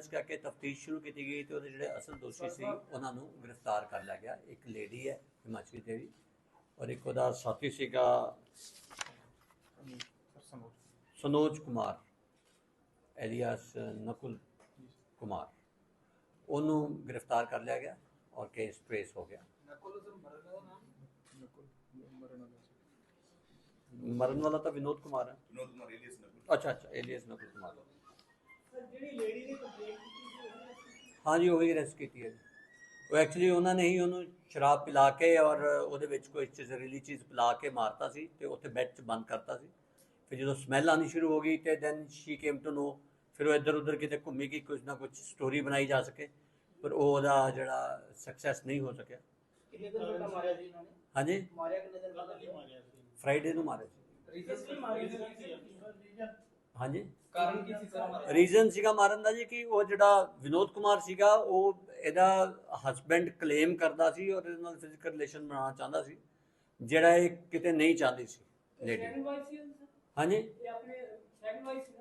ਦਰਜ ਕਰਕੇ ਤਫਤੀਸ਼ ਸ਼ੁਰੂ ਕੀਤੀ ਗਈ ਤੇ ਉਹਦੇ ਜਿਹੜੇ ਅਸਲ ਦੋਸ਼ੀ ਸੀ ਉਹਨਾਂ ਨੂੰ ਗ੍ਰਿਫਤਾਰ ਕਰ ਲਿਆ ਗਿਆ। ਇੱਕ ਲੇਡੀ ਹੈ ਹਿਮਾਚਲੀ ਦੇਵੀ ਔਰ ਇੱਕ ਉਹਦਾ ਸਾਥੀ ਸੀਗਾ ਸਨੋਜ ਕੁਮਾਰ ਐਲੀਆਸ ਨਕੁਲ ਕੁਮਾਰ। ਉਹਨੂੰ ਗ੍ਰਿਫਤਾਰ ਕਰ ਲਿਆ ਗਿਆ ਔਰ ਕੇਸ ਟ੍ਰੇਸ ਹੋ ਗਿਆ। ਮਰਨ ਵਾਲਾ ਤਾਂ ਵਿਨੋਦ ਕੁਮਾਰ ਹੈ। ਵਿਨੋਦ ਕੁਮਾਰ ਏਲੀਅਸ ਨਕੁਲ। ਅੱਛਾ ਅੱਛਾ ਐਲੀਆਸ ਨਕੁਲ ਕੁਮਾਰ। ਜਿਹੜੀ ਲੇਡੀ ਦੀ ਕੰਪਲੇਂਟ ਕੀਤੀ ਸੀ ਉਹਨੇ ਹਾਂਜੀ ਉਹ ਹੀ ਅਰੈਸਟ ਕੀਤੀ ਹੈ ਉਹ ਐਕਚੁਅਲੀ ਉਹਨਾਂ ਨੇ ਹੀ ਉਹਨੂੰ ਸ਼ਰਾਬ ਪਿਲਾ ਕੇ ਔਰ ਉਹਦੇ ਵਿੱਚ ਕੋਈ ਜ਼ਹਿਰੀਲੀ ਚੀਜ਼ ਪਿਲਾ ਕੇ ਮਾਰਤਾ ਸੀ ਤੇ ਉੱਥੇ ਬੈੱਡ 'ਚ ਬੰਦ ਕਰਤਾ ਸੀ। ਫਿਰ ਜਦੋਂ ਸਮੈਲ ਆਣੀ ਸ਼ੁਰੂ ਹੋ ਗਈ ਤੇ then she came to know ਫਿਰ ਉਹ ਇੱਧਰ ਉੱਧਰ ਕਿਤੇ ਘੁੰਮੀ ਗਈ ਕੁਝ ਨਾ ਕੁਝ ਸਟੋਰੀ ਬਣਾਈ ਜਾ ਸਕੇ ਪਰ ਉਹ ਉਹਦਾ ਜਿਹੜਾ ਸਕਸੈਸ ਨਹੀਂ ਹੋ ਸਕਿਆ। ਕਿੰਨੇ ਦਿਨ ਪਹਿਲਾਂ ਮਾਰਿਆ ਸੀ ਇਹਨਾਂ ਨੇ? ਹਾਂਜੀ? ਮਾਰਿਆ ਕਿੰਨੇ ਦਿਨ ਪਹਿਲਾਂ ਮਾਰਿਆ ਫਰਾਈਡੇ ਨੂੰ ਮਾਰਿਆ ਸੀ। ਰੀਜ਼ਨ ਮਾਰਿਆ ਸੀ। ਹਾਂਜੀ। ਕਾਰਨ ਕੀ ਸੀ ਸਰ? ਰੀਜ਼ਨ ਸੀਗਾ ਮਾਰਨ ਦਾ ਜੀ ਕਿ ਉਹ ਜਿਹੜਾ ਵਿਨੋਦ ਕੁਮਾਰ ਸੀਗਾ ਉਹ ਇਹਦਾ ਹਸਬੈਂਡ ਕਲੇਮ ਕਰਦਾ ਸੀ ਔਰ ਇਹਦੇ ਨਾਲ ਫਿਜ਼ੀਕਲ ਰਿਲੇਸ਼ਨ ਬਣਾਉਣਾ ਚਾਹੁੰਦਾ ਸੀ ਜਿਹੜਾ ਇਹ ਕਿਤੇ ਨਹੀਂ ਚਾਹੁੰਦੀ ਸੀ। ਲੇਡੀ ਹਾਂਜੀ। ਇਹ ਆਪਣੇ ਸੈਕੰਡ ਵਾਈਫ ਸੀ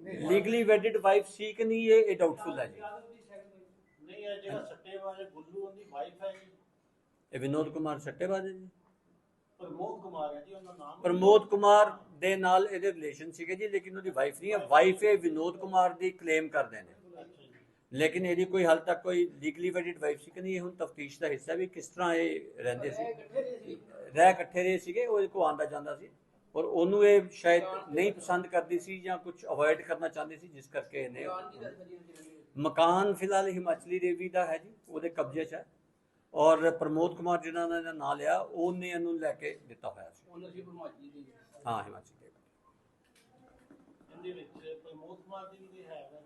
ਨਾ ਲੀਗਲੀ ਵੈਡਿਡ ਵਾਈਫ ਸੀ ਕਿ ਨਹੀਂ ਇਹ ਇਹ ਡਾਊਟਫੁਲ ਹੈ ਜੀ। ਨਹੀਂ ਇਹ ਜਿਹੜਾ ਸੱਟੇ ਵਾਲੇ ਗੁੱਲੂ ਉਹਦੀ ਵਾਈਫ ਹੈ ਜੀ। ਇਹ ਵਿਨੋਦ ਕੁਮਾਰ ਸੱਟੇਬਾਜ਼ ਹੈ ਜੀ। ਪ੍ਰਮੋਦ ਕੁਮਾਰ ਹੈ ਜੀ ਉਹਦਾ ਨਾਮ। ਪ੍ਰਮੋਦ ਕੁਮਾਰ ਦੇ ਨਾਲ ਇਹਦੇ ਰਿਲੇਸ਼ਨ ਸੀਗੇ ਜੀ, ਲੇਕਿਨ ਉਹਦੀ ਵਾਈਫ ਨਹੀਂ ਹੈ। ਵਾਈਫ ਇਹ ਵਿਨੋਦ ਕੁਮਾਰ ਦੀ ਕਲੇਮ ਕਰਦੇ ਨੇ। ਲੇਕਿਨ ਇਹਦੀ ਕੋਈ ਹਾਲ ਤੱਕ ਕੋਈ ਲੀਗਲੀ ਵੈਡਿਡ ਵਾਈਫ ਸੀ ਕਿ ਨਹੀਂ, ਇਹ ਹੁਣ ਤਫਤੀਸ਼ ਦਾ ਹਿੱਸਾ ਵੀ ਕਿਸ ਤਰ੍ਹਾਂ ਇਹ ਰਹਿੰਦੇ ਸੀ? ਰਹਿ ਇਕੱਠੇ ਰਹੇ ਸੀਗੇ, ਉਹ ਕੋ ਆਂਦਾ ਜਾਂਦਾ ਸੀ। ਔਰ ਉਹਨੂੰ ਇਹ ਸ਼ਾਇਦ ਨਹੀਂ ਪਸੰਦ ਕਰਦੀ ਸੀ ਜਾਂ ਕੁਝ ਅਵੋਇਡ ਕਰਨਾ ਚਾਹੁੰਦੇ ਸੀ, ਜਿਸ ਕਰਕੇ ਇਹਨੇ ਮਕਾਨ ਫਿਲਹਾਲ ਹਿਮਾਚਲੀ ਦੇਵੀ ਦਾ ਹੈ ਜੀ, ਉਹਦੇ ਕਬਜ਼ੇ 'ਚ ਹੈ। ਔਰ ਪ੍ਰਮੋਦ ਕੁਮਾਰ ਜਿਹਨਾਂ ਨੇ ਇਹਦਾ ਨਾਂ ਲਿਆ, ਉਹਨੇ ਇਹਨੂੰ ਲੈ ਕੇ ਦਿੱਤਾ ਹੋਇਆ ਸੀ। ਓਨਰਸ਼ਿਪ ਹਿਮਾਚਲੀ ਦੀ। ਹਾਂ ਹਿਮਾਚਲੀ ਦੇਵੀ ਇਹਦੇ ਵਿੱਚ ਪ੍ਰਮੋਦ ਕੁਮਾਰ ਦੀ ਵੀ ਹੈ ਵਾ?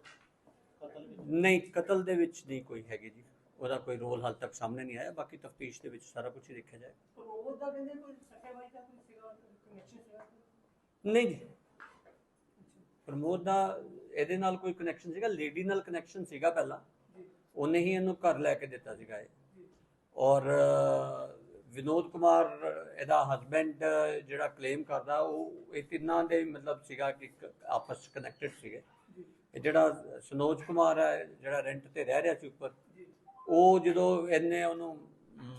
ਕਤਲ ਵਿੱਚ? ਨਹੀਂ ਕਤਲ ਦੇ ਵਿੱਚ ਨਹੀਂ ਕੋਈ ਹੈਗੀ ਜੀ। ਉਹਦਾ ਕੋਈ ਰੋਲ ਹਾਲ ਤੱਕ ਸਾਹਮਣੇ ਨਹੀਂ ਆਇਆ ਬਾਕੀ ਤਫਤੀਸ਼ ਦੇ ਵਿੱਚ ਸਾਰਾ ਕੁਝ ਹੀ ਦੇਖਿਆ ਜਾਏ। ਪ੍ਰਮੋਦ ਦਾ ਕਹਿੰਦੇ ਕੋਈ ਸੱਟੇ ਵਾਈਫ ਦਾ ਕੋਈ ਸੀਗਾ ਕਨੈਕਸ਼ਨ ਸੀਗਾ ਨਹੀਂ ਜੀ। ਪ੍ਰਮੋਦ ਦਾ ਇਹਦੇ ਨਾਲ ਕੋਈ ਕਨੈਕਸ਼ਨ ਸੀਗਾ ਲੇਡੀ ਨਾਲ ਕਨੈਕਸ਼ਨ ਸੀਗਾ ਪਹਿਲਾਂ। ਉਹਨੇ ਹੀ ਇਹਨੂੰ ਘਰ ਲੈ ਕੇ ਦਿੱਤਾ ਸੀਗਾ ਇਹ। ਔਰ ਵਿਨੋਦ ਕੁਮਾਰ ਇਹਦਾ ਹਸਬੈਂਡ ਜਿਹੜਾ ਕਲੇਮ ਕਰਦਾ ਉਹ ਇਹ ਤਿੰਨਾਂ ਦੇ ਮਤਲਬ ਸੀਗਾ ਕਿ ਇੱਕ ਆਪਸ ਕਨੈਕਟਡ ਸੀਗੇ। ਇਹ ਜਿਹੜਾ ਸਨੋਜ ਕੁਮਾਰ ਹੈ ਜਿਹੜਾ ਰੈਂਟ ਤੇ ਰਹਿ ਰਿਹਾ ਸੀ ਉੱਪਰ ਉਹ ਜਦੋਂ ਇਹਨੇ ਉਹਨੂੰ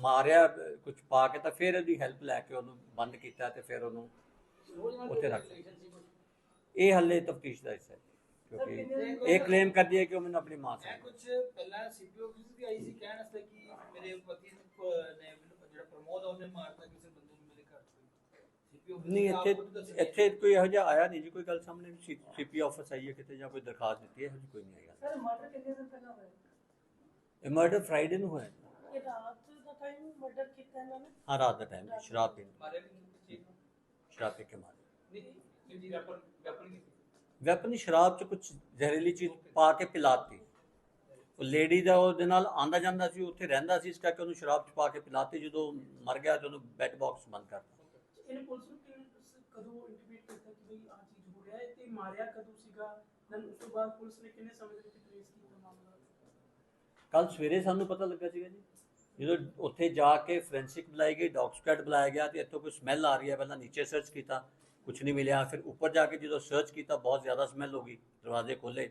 ਮਾਰਿਆ ਕੁਝ ਪਾ ਕੇ ਤਾਂ ਫਿਰ ਉਹਦੀ ਹੈਲਪ ਲੈ ਕੇ ਉਹਨੂੰ ਬੰਦ ਕੀਤਾ ਤੇ ਫਿਰ ਉਹਨੂੰ ਉੱਥੇ ਰੱਖ? ਇਹ ਹੱਲੇ ਤਫਤੀਸ਼ ਦਾ ਹਿੱਸਾ ਹੈ ਕਿਉਂਕਿ ਇਹ ਕਲੇਮ ਕਰਦੀ ਹੈ ਕਿ ਉਹ ਮੈਨੂੰ ਆਪਣੀ ਮਾਂ ਸੀ ਕੁਝ ਪਹਿਲਾਂ ਸੀਪੀਓ ਵੀ ਆਈ ਸੀ? ਕਹਿਣ ਵਾਸਤੇ ਕਿ ਮੇਰੇ ਪਤੀ ਨੂੰ ਪ- ਨੇ ਮੈਨੂੰ ਜਿਹੜਾ ਪ੍ਰਮੋਦ ਆ ਉਹਨੇ ਮਾਰਤਾ ਕਿਸੇ ਬੰਦੇ ਨੂੰ ਮੇਰੇ ਘਰ ਤੋਂ ਸੀਪੀਓ ਨਹੀਂ ਇੱਥੇ ਇੱਥੇ ਕੋਈ ਇਹੋ ਜਿਹਾ ਆਇਆ ਨਹੀਂ ਜੀ ਕੋਈ ਗੱਲ ਸਾਹਮਣੇ ਸੀਪੀ ਆਫਿਸ ਆਈ ਹੈ ਕਿਤੇ ਜਾਂ ਕੋਈ ਦਰਖਾਸਤ ਦਿੱਤੀ ਹੈ ਇਹੋ ਜਿਹੀ ਕੋਈ ਨਹੀਂ ਆਈ ਸਰ ਮਰਡਰ ਕਿੰਨੇ ਦਿਨ ਪਹਿਲਾਂ ਹੋਇਆ? ਇਹ ਮਰਡਰ ਫਰਾਈਡੇ ਨੂੰ ਹੋਇਆ। ਇਹ ਰਾਤ ਦਾ ਟਾਈਮ ਮਰਡਰ ਕੀਤਾ ਇਹਨਾਂ ਨੇ? ਹਾਂ ਰਾਤ ਦਾ ਟਾਈਮ ਸ਼ਰਾਬ ਪੀਣ। ਮਾਰੇ ਸ਼ਰਾਬ ਪੀ ਕੇ ਮਾਰੇ ਨਹੀਂ ਨਹੀਂ ਜੀ ਵੈਪਨ ਵੈਪਨ ਕੀ ਸੀ? ਵੈਪਨ ਸ਼ਰਾਬ ਚ ਕੁਝ ਜ਼ਹਿਰੀਲੀ ਚੀਜ਼ ਪਾ ਕੇ ਪਿਲਾਤੀ। ਉਹ ਲੇਡੀ ਦਾ ਉਹਦੇ ਨਾਲ ਆਂਦਾ ਜਾਂਦਾ ਸੀ ਉੱਥੇ ਰਹਿੰਦਾ ਸੀ ਇਸ ਕਰਕੇ ਉਹਨੂੰ ਸ਼ਰਾਬ ਚ ਪਾ ਕੇ ਪਿਲਾਤੀ। ਜਦੋਂ ਮਰ ਗਿਆ ਤੇ ਉਹਨੂੰ ਬੈੱਡ ਬਾਕਸ ਬੰਦ ਕਰਤਾ। ਇਹਨੇ ਪੁਲਿਸ ਨੂੰ ਕਿਵੇਂ ਕਦੋਂ ਇੰਟੀਮੇਟ ਕੀਤਾ ਕਿ ਬਈ ਆਹ ਚੀਜ਼ ਹੋ ਰਿਹਾ ਹੈ? ਤੇ ਮਾਰਿਆ ਕਦੋਂ ਸੀਗਾ? ਦੈਨ ਉਸ ਤੋਂ ਬਾਅਦ ਪੁਲਿਸ ਨੇ ਕਿੰਨੇ ਸਮੇਂ ਦੇ ਵਿੱਚ ਟ੍ਰੇਸ ਕੀਤਾ ਮਾਮਲਾ? ਕੱਲ ਸਵੇਰੇ ਸਾਨੂੰ ਪਤਾ ਲੱਗਾ ਸੀਗਾ ਜੀ। ਜਦੋਂ ਉੱਥੇ ਜਾ ਕੇ ਫੋਰੈਂਸਿਕ ਬੁਲਾਈ ਗਈ ਡੌਗ ਸਕੁਐਡ ਬੁਲਾਇਆ ਗਿਆ ਤੇ ਇੱਥੋਂ ਕੋਈ ਸਮੈਲ ਆ ਰਹੀ ਹੈ। ਪਹਿਲਾਂ ਨੀਚੇ ਸਰਚ ਕੀਤਾ ਕੁਝ ਨਹੀਂ ਮਿਲਿਆ। ਫਿਰ ਉੱਪਰ ਜਾ ਕੇ ਜਦੋਂ ਸਰਚ ਕੀਤਾ, ਬਹੁਤ ਜ਼ਿਆਦਾ ਸਮੈਲ ਹੋ ਗਈ, ਦਰਵਾਜ਼ੇ ਖੋਲੇ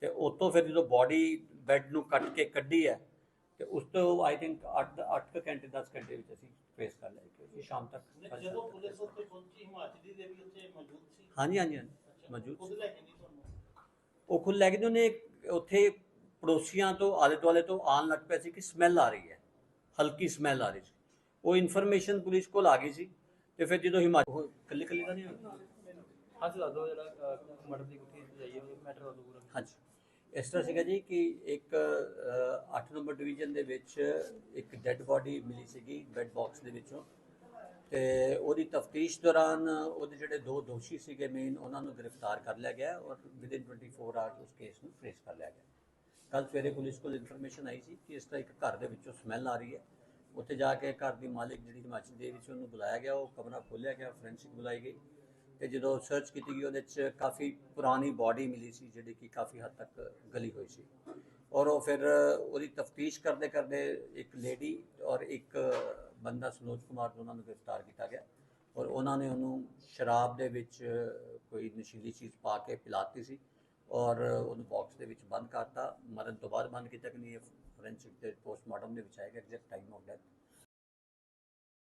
ਤੇ ਉਤੋਂ ਫਿਰ ਜਦੋਂ ਬਾਡੀ ਬੈੱਡ ਨੂੰ ਕੱਟ ਕੇ ਕੱਢੀ ਹੈ ਤੇ ਉਸ ਤੋਂ ਆਈ ਥਿੰਕ 8 8 ਘੰਟੇ 10 ਘੰਟੇ ਵਿੱਚ ਅਸੀਂ ਟ੍ਰੇਸ ਕਰ ਲਿਆ ਕਿਉਂਕਿ ਸ਼ਾਮ ਤੱਕ ਜਦੋਂ ਪੁਲਿਸ ਉੱਥੇ ਪਹੁੰਚੀ ਹਿਮਾਚਲੀ ਦੇ ਵੀ ਉੱਥੇ ਮੌਜੂਦ ਸੀ? ਹਾਂਜੀ ਹਾਂਜੀ ਹਾਂਜੀ ਮੌਜੂਦ ਖੁਦ ਲੈ ਕੇ ਨਹੀਂ ਤੁਹਾਨੂੰ? ਉਹ ਖੁਦ ਲੈ ਕੇ ਉਹਨੇ ਉੱਥੇ ਪੜੋਸੀਆਂ ਤੋਂ ਆਲੇ ਦੁਆਲੇ ਤੋਂ ਆਉਣ ਲੱਗ ਪਿਆ ਸੀ ਕਿ ਸਮੈਲ ਆ ਰਹੀ ਹੈ ਹਲਕੀ ਸਮੈਲ ਆ ਰਹੀ ਸੀ। ਉਹ ਇਨਫੋਰਮੇਸ਼ਨ ਪੁਲਿਸ ਕੋਲ ਆ ਗਈ ਸੀ ਤੇ ਫਿਰ ਜਦੋਂ ਹਿਮਾਚਲ ਕੱਲੇ ਕੱਲੇ ਦਾ ਨਹੀਂ ਹੋਇਆ? ਹਾਂ ਦੱਸ ਦਿਓ ਜਿਹੜਾ ਮਰਡਰ ਦੀ ਗੁੱਥੀ ਜਾਈਏ ਮੈਟਰ ਹੋ ਦੂਰ ਹਾਂਜੀ। ਇਸ ਤਰ੍ਹਾਂ ਸੀਗਾ ਜੀ ਕਿ ਇੱਕ 8 ਨੰਬਰ ਡਿਵੀਜ਼ਨ ਦੇ ਵਿੱਚ ਇੱਕ ਡੈੱਡ ਬਾਡੀ ਮਿਲੀ ਸੀਗੀ ਬੈੱਡ ਬਾਕਸ ਦੇ ਵਿੱਚੋਂ ਤੇ ਉਹਦੀ ਤਫਤੀਸ਼ ਦੌਰਾਨ ਉਹਦੇ ਜਿਹੜੇ ਦੋ ਦੋਸ਼ੀ ਸੀਗੇ ਮੇਨ ਉਹਨਾਂ ਨੂੰ ਗ੍ਰਿਫਤਾਰ ਕਰ ਲਿਆ ਗਿਆ ਔਰ ਵਿਦਿਨ 24 ਆਵਰਸ ਉਸ ਕੇਸ ਨੂੰ ਟ੍ਰੇਸ ਕਰ ਲਿਆ ਗਿਆ। ਕੱਲ ਸਵੇਰੇ ਪੁਲਿਸ ਕੋਲ ਇਨਫੋਰਮੇਸ਼ਨ ਆਈ ਸੀ ਕਿ ਇਸ ਤਰ੍ਹਾਂ ਇੱਕ ਘਰ ਦੇ ਵਿੱਚੋਂ ਸਮੈਲ ਆ ਰਹੀ ਹੈ। ਉੱਥੇ ਜਾ ਕੇ ਘਰ ਦੀ ਮਾਲਕ ਜਿਹੜੀ ਹਿਮਾਚਲ ਦੇ ਵਿੱਚ ਉਹਨੂੰ ਬੁਲਾਇਆ ਗਿਆ, ਉਹ ਕਮਰਾ ਖੋਲ੍ਹਿਆ ਗਿਆ ਫੋਰੈਂਸਿਕ ਬੁਲਾਈ ਗਈ। ਤੇ ਜਦੋਂ ਸਰਚ ਕੀਤੀ ਗਈ, ਉਹਦੇ 'ਚ ਕਾਫੀ ਪੁਰਾਣੀ ਬਾਡੀ ਮਿਲੀ ਸੀ, ਜਿਹੜੀ ਕਿ ਕਾਫੀ ਹੱਦ ਤੱਕ ਗਲੀ ਹੋਈ ਸੀ। ਔਰ ਉਹ ਫਿਰ ਉਹਦੀ ਤਫਤੀਸ਼ ਕਰਦੇ ਕਰਦੇ ਇੱਕ ਲੇਡੀ ਔਰ ਇੱਕ ਬੰਦਾ ਸਨੋਜ ਕੁਮਾਰ ਨੂੰ ਉਹਨਾਂ ਨੂੰ ਗ੍ਰਿਫਤਾਰ ਕੀਤਾ ਗਿਆ। ਔਰ ਉਹਨਾਂ ਨੇ ਉਹਨੂੰ ਸ਼ਰਾਬ ਦੇ ਵਿੱਚ ਕੋਈ ਨਸ਼ੀਲੀ ਚੀਜ਼ ਪਾ ਕੇ ਪਿਲਾਤੀ ਸੀ ਔਰ ਉਹਨੂੰ ਬਾਕਸ ਦੇ ਵਿੱਚ ਬੰਦ ਕਰਤਾ। ਮਰਨ ਤੋਂ ਬਾਅਦ ਬੰਦ ਕੀਤਾ ਕਿ ਨਹੀਂ, ਇਹ ਫੋਰੈਂਸਿਕ ਤੇ ਪੋਸਟਮਾਰਟਮ ਦੇ ਵਿੱਚ ਆਏਗਾ ਐਗਜ਼ੈਕਟ ਟਾਈਮ ਆਫ ਡੈਥ